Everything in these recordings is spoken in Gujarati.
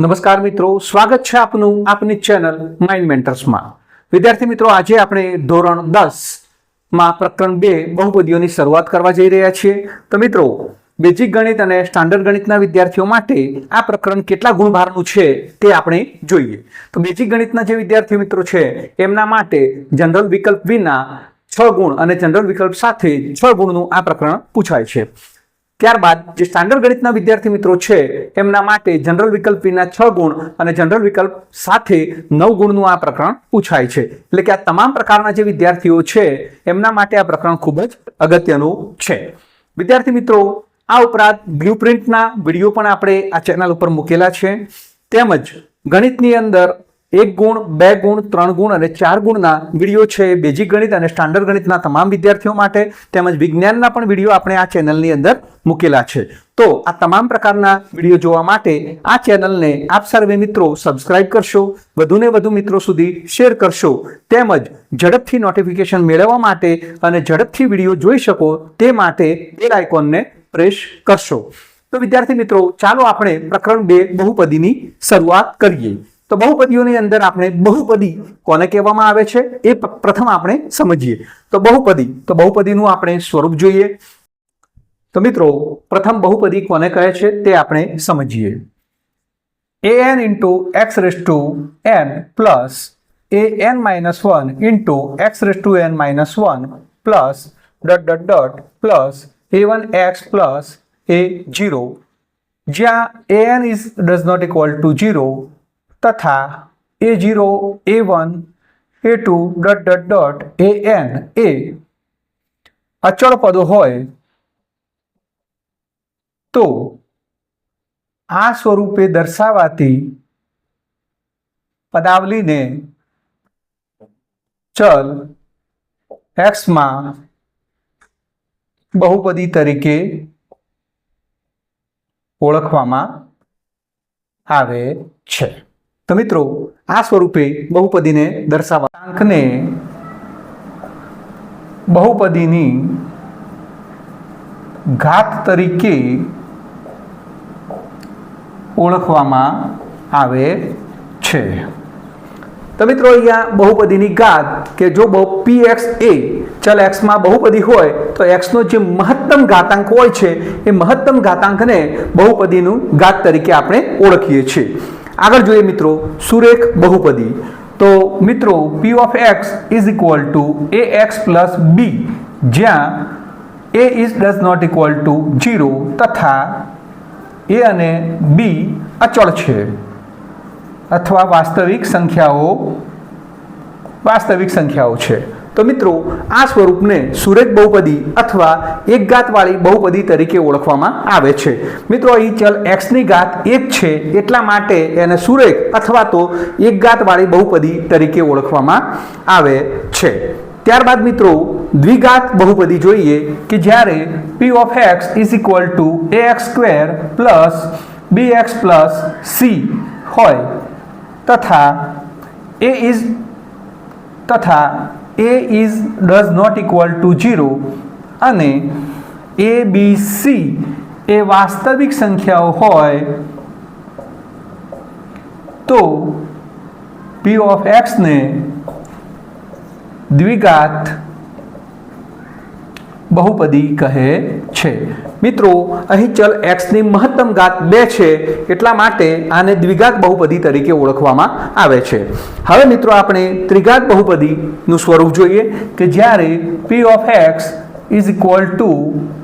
નમસ્કાર મિત્રો, સ્વાગત છે આપનું આપની ચેનલ માઇન્ડ મેન્ટર્સમાં વિદ્યાર્થી મિત્રો, આજે આપણે ધોરણ દસમાં પ્રકરણ બે બહુપદીઓની શરૂઆત કરવા જઈ રહ્યા છીએ. તો મિત્રો, બેઝિક ગણિત અને સ્ટાન્ડર્ડ ગણિતના વિદ્યાર્થીઓ માટે આ પ્રકરણ કેટલા ગુણભારનું છે તે આપણે જોઈએ. તો બેઝિક ગણિતના જે વિદ્યાર્થી મિત્રો છે, એમના માટે જનરલ વિકલ્પ વિના છ ગુણ અને જનરલ વિકલ્પ સાથે છ ગુણનું આ પ્રકરણ પૂછાય છે. ત્યારબાદ જે સ્ટાન્ડર્ડ ગણિતના વિદ્યાર્થી મિત્રો છે, એમના માટે જનરલ વિકલ્પ વિના છ ગુણ અને જનરલ વિકલ્પ સાથે નવ ગુણનું આ પ્રકરણ પૂછાય છે. એટલે કે આ તમામ પ્રકારના જે વિદ્યાર્થીઓ છે, એમના માટે આ પ્રકરણ ખૂબ જ અગત્યનું છે. વિદ્યાર્થી મિત્રો, આ ઉપરાંત બ્લુપ્રિન્ટના વીડિયો પણ આપણે આ ચેનલ ઉપર મૂકેલા છે. તેમજ ગણિતની અંદર એક ગુણ, બે ગુણ, ત્રણ ગુણ અને ચાર ગુણના વીડિયો છે એ બેઝિક ગણિત અને સ્ટાન્ડર્ડ ગણિતના તમામ વિદ્યાર્થીઓ માટે તેમજ વિજ્ઞાનના પણ વીડિયો આપણે આ ચેનલની અંદર મૂકેલા છે. તો આ તમામ પ્રકારના વીડિયો જોવા માટે આ ચેનલને આપ સર્વે મિત્રો સબસ્ક્રાઇબ કરશો, વધુને વધુ મિત્રો સુધી શેર કરશો, તેમજ ઝડપથી નોટિફિકેશન મેળવવા માટે અને ઝડપથી વીડિયો જોઈ શકો તે માટે બેલ આઇકોનને પ્રેસ કરશો. તો વિદ્યાર્થી મિત્રો, ચાલો આપણે પ્રકરણ બે બહુપદીની શરૂઆત કરીએ. તો બહુપદીઓની અંદર આપણે બહુપદી કોને કહેવામાં આવે છે? એ પ્રથમ આપણે સમજીએ. તો બહુપદી, તો બહુપદીનું આપણે સ્વરૂપ જોઈએ. તો મિત્રો, પ્રથમ બહુપદી કોને કહે છે તે આપણે સમજીએ. A n into x raise to n plus a n minus one into x raise to n minus one plus dot dot dot plus a one x plus a zero જ્યાં a n is does not equal to zero તથા a zero a one a two dot dot dot a n એ અચળ પદો હોય તો આ સ્વરૂપે દર્શાવાતી પદાવલીને ચલ એક્સમાં બહુપદી તરીકે ઓળખવામાં આવે છે. તો મિત્રો, આ સ્વરૂપે બહુપદીને દર્શાવવા અંકને બહુપદીની ઘાત તરીકે ઓળખવામાં આવે છે. તો મિત્રો, અહીંયા બહુપદીની ઘાત કે જો પી એક્સ એ ચલ એક્સમાં બહુપદી હોય, તો એક્સનો જે મહત્તમ ઘાતાંક હોય છે, એ મહત્તમ ઘાતાંકને બહુપદીનું ઘાત તરીકે આપણે ઓળખીએ છીએ. આગળ જોઈએ મિત્રો, સુરેખ બહુપદી. તો મિત્રો p of x is equal to a x plus b જ્યાં a is does not equal to zero તથા એ અને બી અચળ છે. અથવા વાસ્તવિક સંખ્યાઓ વાસ્તવિક સંખ્યાઓ છે. તો મિત્રો, આ સ્વરૂપને સુરેખ બહુપદી અથવા એક ઘાતવાળી બહુપદી તરીકે ઓળખવામાં આવે છે. મિત્રો, અહીં ચલ એક્સની ઘાત એક છે, એટલા માટે એને સુરેખ અથવા તો એક ઘાતવાળી બહુપદી તરીકે ઓળખવામાં આવે છે. ત્યારબાદ મિત્રો, દ્વિઘાત બહુપદી જોઈએ કે જ્યારે p of x is equal to a x square plus b x plus c હોય, તથા એ ઇઝ તથા a is does not equal to zero અને એ બી સી એ વાસ્તવિક સંખ્યાઓ હોય તો પી ઓફ એક્સને દ્વિઘાત બહુપદી કહે છે. મિત્રો, અહીં ચલ એક્સની મહત્તમ ઘાત બે છે, એટલા માટે આને દ્વિઘાત બહુપદી તરીકે ઓળખવામાં આવે છે. હવે મિત્રો, આપણે ત્રિઘાત બહુપદીનું સ્વરૂપ જોઈએ કે જ્યારે p of x is equal to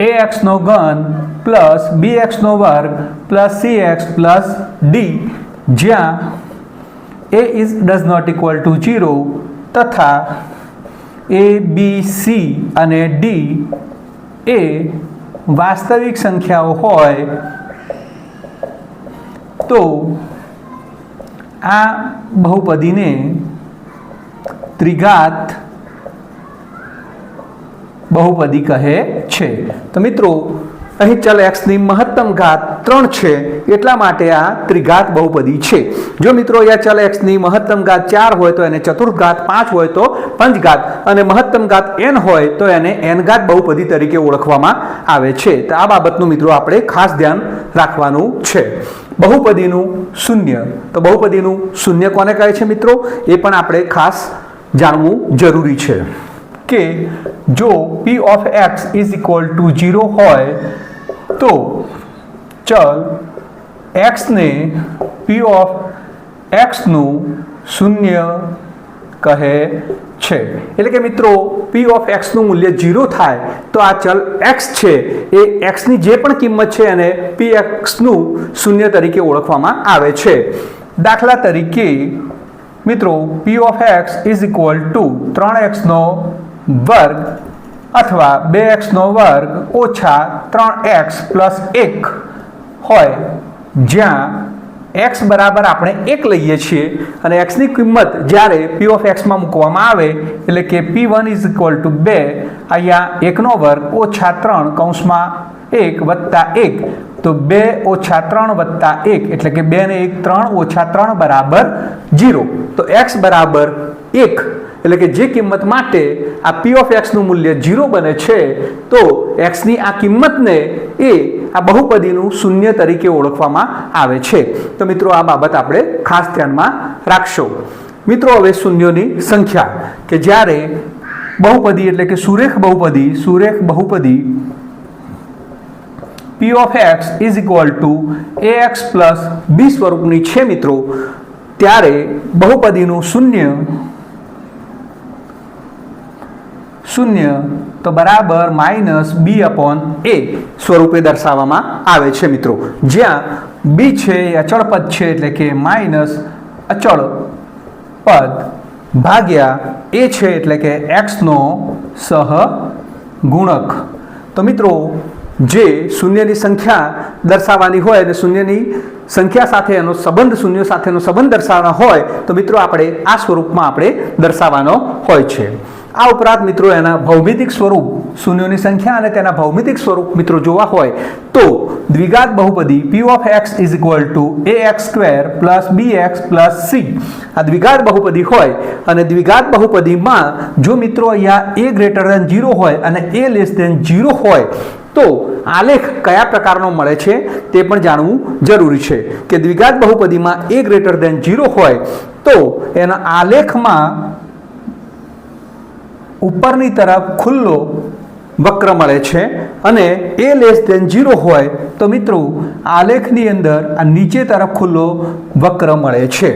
a એક્સનો ઘન પ્લસ બી એક્સનો વર્ગ plus c x plus d જ્યાં a is does not equal to zero તથા એ બી સી અને ડી એ વાસ્તવિક સંખ્યાઓ હોય તો આ બહુપદીને ત્રિઘાત બહુપદી કહે છે. તો મિત્રો અહીં ચલ એક્સની મહત્તમ ઘાત ત્રણ છે, એટલા માટે આ ત્રિઘાત બહુપદી છે. જો મિત્રો અહીંયા ચલ એક્સની મહત્તમ ઘાત ચાર હોય તો એને ચતુર્થ ઘાત પાંચ હોય તો પંચઘાત અને મહત્તમ ઘાત એન હોય તો એને એન ઘાત બહુપદી તરીકે ઓળખવામાં આવે છે. તો આ બાબતનું મિત્રો આપણે ખાસ ધ્યાન રાખવાનું છે. બહુપદીનું શૂન્ય. તો બહુપદીનું શૂન્ય કોને કહે છે મિત્રો? એ પણ આપણે ખાસ જાણવું જરૂરી છે. કે જો p of x is equal to zero હોય તો ચલ એક્સને પી ઓફ એક્સનું શૂન્ય કહે છે. એટલે કે મિત્રો પી ઓફ એક્સનું મૂલ્ય ઝીરો થાય તો આ ચલ એક્સ છે. એ એક્સની જે પણ કિંમત છે એને પી એક્સનું શૂન્ય તરીકે ઓળખવામાં આવે છે. દાખલા તરીકે, મિત્રો p of x is equal to ત્રણ એક્સનો વર્ગ અથવા બે એક્સનો વર્ગ ઓછા ત્રણ એક્સ પ્લસ એક હોય, જ્યાં એક્સ બરાબર આપણે એક લઈએ છીએ અને એક્સની કિંમત જ્યારે પી ઓફ એક્સમાં મૂકવામાં આવે, એટલે કે p one is equal to બે, અહીંયા એકનો વર્ગ ઓછા ત્રણ કૌંસમાં એક વત્તા એક. તો બે ઓછા ત્રણ વત્તા એક, એટલે કે બે ને એક ત્રણ ઓછા ત્રણ બરાબર જીરો તો એક્સ બરાબર એક. એટલે કે જે કિંમત માટે આ પી ઓફ એક્સનું મૂલ્ય ઝીરો બને છે, તો એક્સની આ કિંમતને એ આ બહુપદીનું શૂન્ય તરીકે ઓળખવામાં આવે છે. તો મિત્રો, આ બાબત આપણે ખાસ ધ્યાનમાં રાખશો. મિત્રો, હવે શૂન્યોની સંખ્યા, કે જ્યારે બહુપદી એટલે કે સુરેખ બહુપદી સુરેખ બહુપદી p of x is equal to a x plus b સ્વરૂપની છે, મિત્રો, ત્યારે બહુપદીનું શૂન્ય શૂન્ય તો બરાબર માઇનસ બી અપોન એ સ્વરૂપે દર્શાવવામાં આવે છે મિત્રો. જ્યાં બી છે એ અચળ પદ છે એટલે કે માઇનસ અચળ પદ ભાગ્યા એ છે એટલે કે એક્સનો સહ ગુણક તો મિત્રો, જે શૂન્યની સંખ્યા દર્શાવવાની હોય અને શૂન્યની સંખ્યા સાથે એનો સંબંધ, શૂન્ય સાથેનો સંબંધ દર્શાવવાનો હોય, તો મિત્રો આપણે આ સ્વરૂપમાં આપણે દર્શાવવાનો હોય છે. આ ઉપરાંત મિત્રો એના ભૌમિતિક સ્વરૂપ શૂન્યોની સંખ્યા અને તેના ભૌમિતિક સ્વરૂપ મિત્રો જોવા હોય તો દ્વિઘાત બહુપદી p of x is equal to a x square plus b x plus c આ દ્વિઘાત બહુપદી હોય અને દ્વિઘાત બહુપદીમાં જો મિત્રો અહીંયા એ ગ્રેટર દેન ઝીરો હોય અને એ લેસ દેન ઝીરો હોય, તો આલેખ કયા પ્રકારનો મળે છે તે પણ જાણવું જરૂરી છે કે દ્વિઘાત બહુપદીમાં એ ગ્રેટર દેન ઝીરો હોય, તો એના આલેખમાં ઉપરની તરફ ખુલ્લો વક્ર મળે છે અને એ લેસ દેન ઝીરો હોય તો મિત્રો આલેખની અંદર આ નીચે તરફ ખુલ્લો વક્ર મળે છે.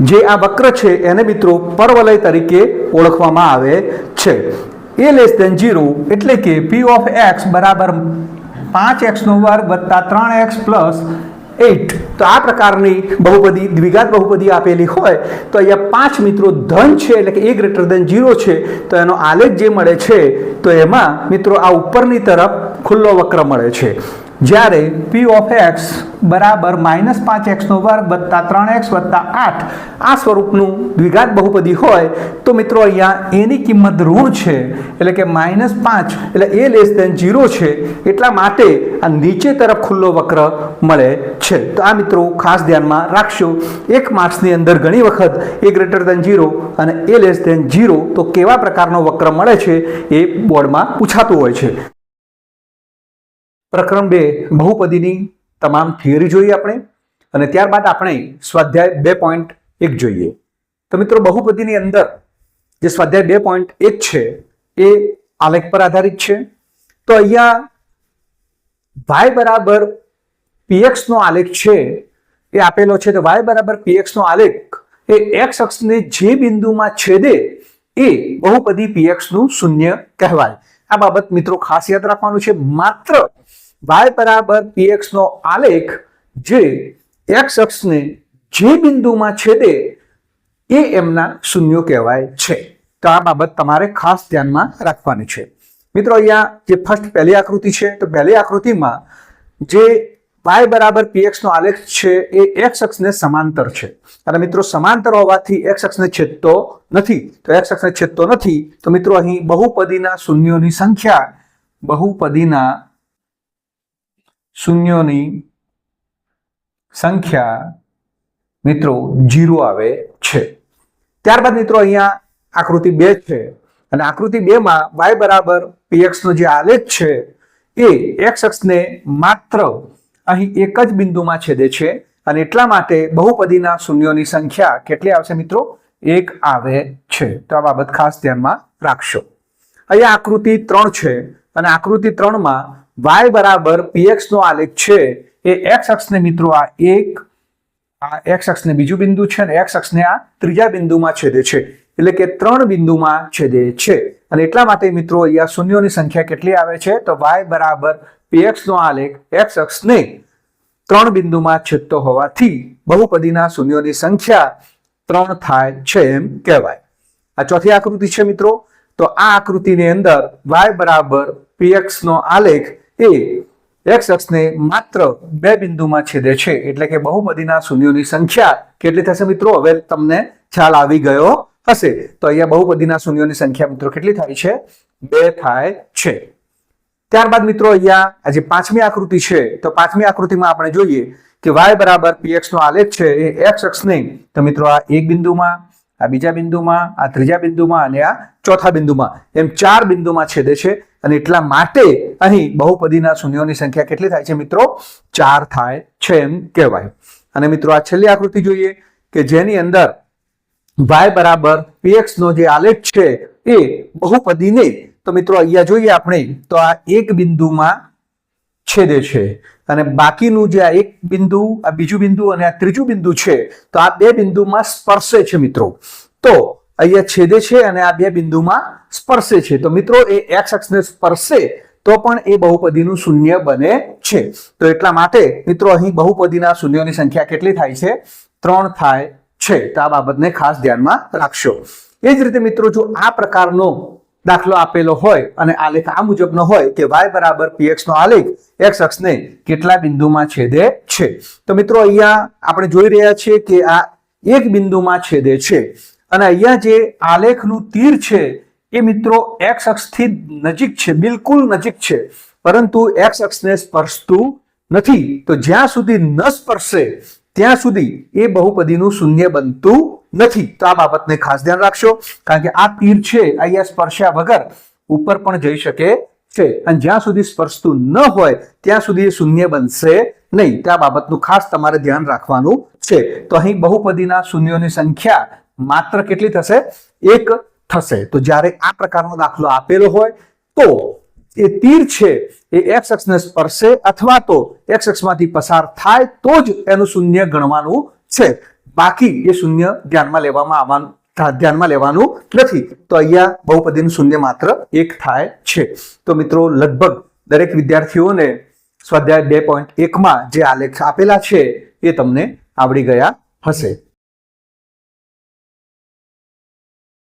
જે આ વક્ર છે એને મિત્રો પરવલય તરીકે ઓળખવામાં આવે છે. એ લેસ દેન ઝીરો એટલે કે પી ઓફ એક્સ બરાબર પાંચ એક્સનો વર્ગ વત્તા ત્રણ એક્સ પ્લસ એટ તો આ પ્રકારની બહુપદી, દ્વિઘાત બહુપદી આપેલી હોય, તો અહીંયા પાંચ મિત્રો ધન છે, એટલે કે એ ગ્રેટર દેન ઝીરો છે, તો એનો આલેખ જે મળે છે, તો એમાં મિત્રો આ ઉપરની તરફ ખુલ્લો વક્ર મળે છે. જ્યારે પી ઓફ એક્સ બરાબર માઇનસ પાંચ એક્સનો વર્ગ વત્તા ત્રણ એક્સ વત્તા આઠ, આ સ્વરૂપનું દ્વિઘાત બહુપદી હોય, તો મિત્રો અહીંયા એની કિંમત ઋણ છે, એટલે કે માઇનસ પાંચ, એટલે એ લેસ દેન ઝીરો છે. એટલા માટે આ નીચે તરફ ખુલ્લો વક્ર મળે છે. તો આ મિત્રો ખાસ ધ્યાનમાં રાખશો. એક માર્ક્સની અંદર ઘણી વખત એ ગ્રેટર દેન ઝીરો અને એ લેસ દેન ઝીરો તો કેવા પ્રકારનો વક્ર મળે છે એ બોર્ડમાં પૂછાતું હોય છે. પ્રકરણ બે, બહુપદીની તમામ થિયરી જોઈએ આપણે અને ત્યારબાદ આપણે સ્વાધ્યાય બે પોઈન્ટ એક જોઈએ. તો મિત્રો, બહુપદીની અંદર જે સ્વાધ્યાય બે પોઈન્ટ એક છે, એ આલેખ પર આધારિત છે. તો અહીંયા વાય બરાબર પીએક્સનો આલેખ છે, એ આપેલો છે. તો વાય બરાબર પીએક્સનો આલેખ, એ એક્સ અક્ષને જે બિંદુમાં છેદે, એ બહુપદી પીએક્સનું શૂન્ય કહેવાય. આ બાબત મિત્રો ખાસ યાદ રાખવાનું છે. માત્ર y બરાબર px નો આલેખ જે x અક્ષને જે બિંદુમાં છેદે એ એમના શૂન્યો કહેવાય છે. તો આ બાબત તમારે ખાસ ધ્યાનમાં રાખવાની છે. મિત્રો અહીંયા જે ફર્સ્ટ પહેલી આકૃતિ છે, તો પહેલી આકૃતિમાં જે y બરાબર px નો આલેખ છે, એ x અક્ષને સમાંતર છે. અને મિત્રો સમાંતર હોવાથી x અક્ષને છેદતો નથી. તો x અક્ષને છેદતો નથી. તો મિત્રો અહીં બહુપદીના શૂન્યોની સંખ્યા બહુપદીના શૂન્યોની સંખ્યા મિત્રો જીરો આવે છે. ત્યારબાદ મિત્રો અહીંયા આકૃતિ બે છે અને આકૃતિ બેમાં વાય બરાબર પીએક્સ નો જે આલેખ છે એ એક્સ અક્ષને માત્ર અહીં એક જ બિંદુમાં છેદે છે અને એટલા માટે બહુપદીના શૂન્યોની સંખ્યા કેટલી આવશે મિત્રો? એક આવે છે. તો આ બાબત ખાસ ધ્યાનમાં રાખશો. અહીંયા આકૃતિ ત્રણ છે અને આકૃતિ ત્રણમાં વાય બરાબર પીએક્સનો આલેખ છે એ એક્સ અક્ષને મિત્રો આ એક, આ એક્સ અક્ષને બીજું બિંદુ છે અને એક્સ અક્ષને આ ત્રીજા બિંદુમાં છેદે છે. એટલે કે ત્રણ બિંદુમાં છેદે છે. અને એટલા માટે મિત્રો અહીંયા શૂન્યોની સંખ્યા કેટલી આવે છે? તો વાય બરાબર પીએક્સનો આલેખ એક્સ અક્ષને ત્રણ બિંદુમાં છેદતો હોવાથી બહુપદીના શૂન્યોની સંખ્યા ત્રણ થાય છે એમ કહેવાય. આ ચોથી આકૃતિ છે મિત્રો. તો આ આકૃતિની અંદર વાય બરાબર પીએક્સ નો આલેખ એ એક્સ અક્ષને માત્ર બે બિંદુમાં છેદે છે. એટલે કે બહુપદીના શૂન્યોની સંખ્યા કેટલી થશે મિત્રો? હવે તમને ખ્યાલ આવી ગયો હશે. તો અહીંયા બહુપદીના શૂન્યોની સંખ્યા મિત્રો કેટલી થાય છે? બે થાય છે. ત્યારબાદ મિત્રો અહીંયા આ જે પાંચમી આકૃતિ છે, તો પાંચમી આકૃતિમાં આપણે જોઈએ કે વાય બરાબર પીએક્સ નો આલેખ છે એ એક્સ અક્ષને, તો મિત્રો આ એક બિંદુમાં, આ બીજા બિંદુમાં, આ ત્રીજા બિંદુમાં અને આ ચોથા બિંદુમાં એમ ચાર બિંદુમાં છેદે છે. અને એટલા માટે અહીં બહુપદીના શૂન્યોની સંખ્યા કેટલી થાય છે મિત્રો? ચાર થાય છે એમ કહેવાય. અને મિત્રો, આ છેલ્લી આકૃતિ જોઈએ કે જેની અંદર વાય બરાબર પીએક્સ નો જે આલેખ છે એ બહુપદીને, તો મિત્રો, અહીંયા જોઈએ આપણે, તો આ એક બિંદુમાં છેદે છે. અને બાકીનું જે આ એક બિંદુ, આ બીજું બિંદુ અને આ ત્રીજું બિંદુ છે, તો આ બે બિંદુમાં સ્પર્શે છે મિત્રો. તો અહીંયા છેદે છે અને આ બે બિંદુમાં સ્પર્શે છે. તો મિત્રો, એ એક્સ અક્ષને સ્પર્શે તો પણ એ બહુપદીનું શૂન્ય બને છે. તો એટલા માટે મિત્રો, અહીં બહુપદીના શૂન્યોની સંખ્યા કેટલી થાય છે? ત્રણ થાય છે. તો આ બાબતને ખાસ ધ્યાનમાં રાખશો. એ જ રીતે મિત્રો, જો આ પ્રકારનો દાખલો આપેલો હોય અને આલેખ આ મુજબનો હોય કે વાય બરાબર પીએક્સ નો આલેખ એક્સ અક્ષને કેટલા બિંદુમાં છેદે છે? તો મિત્રો, અહીંયા આપણે જોઈ રહ્યા છીએ કે આ એક બિંદુમાં છેદે છે. અને અહીંયા જે આલેખનું તીર છે, એ મિત્રો એક્સ અક્ષથી નજીક છે, બિલકુલ નજીક છે. પરંતુ એક્સ અક્ષને સ્પર્શતું નથી. તો જ્યાં સુધી ન સ્પર્શે, ત્યાં સુધી એ બહુપદીનું શૂન્ય બનતું નથી. તો આ બાબતને ખાસ ધ્યાન રાખશો, કારણ કે આ તીર છે, અહીંયા સ્પર્શ્યા વગર ઉપર પણ જઈ શકે છે. અને જ્યાં સુધી સ્પર્શતું ન હોય, ત્યાં સુધી એ શૂન્ય બનશે નહીં. ત્યાં બાબતનું ખાસ તમારે ધ્યાન રાખવાનું છે. તો અહીં બહુપદીના શૂન્યોની સંખ્યા માત્ર કેટલી થશે? એક થશે. તો જ્યારે આ પ્રકારનો દાખલો આપેલો હોય, તો એ તીર છે, એ એક્સ અક્ષને સ્પર્શે અથવા તો એક્સ અક્ષમાંથી પસાર થાય, તો જ એનું શૂન્ય ગણવાનું છે. બાકી એ શૂન્ય ધ્યાનમાં લેવામાં આવવાનું ધ્યાનમાં લેવાનું નથી. તો અહીંયા બહુપદીનું શૂન્ય માત્ર એક થાય છે. તો મિત્રો, લગભગ દરેક વિદ્યાર્થીઓને સ્વાધ્યાય બે પોઈન્ટ એકમાં જે આલેખ આપેલા છે, એ તમને આવડી ગયા હશે.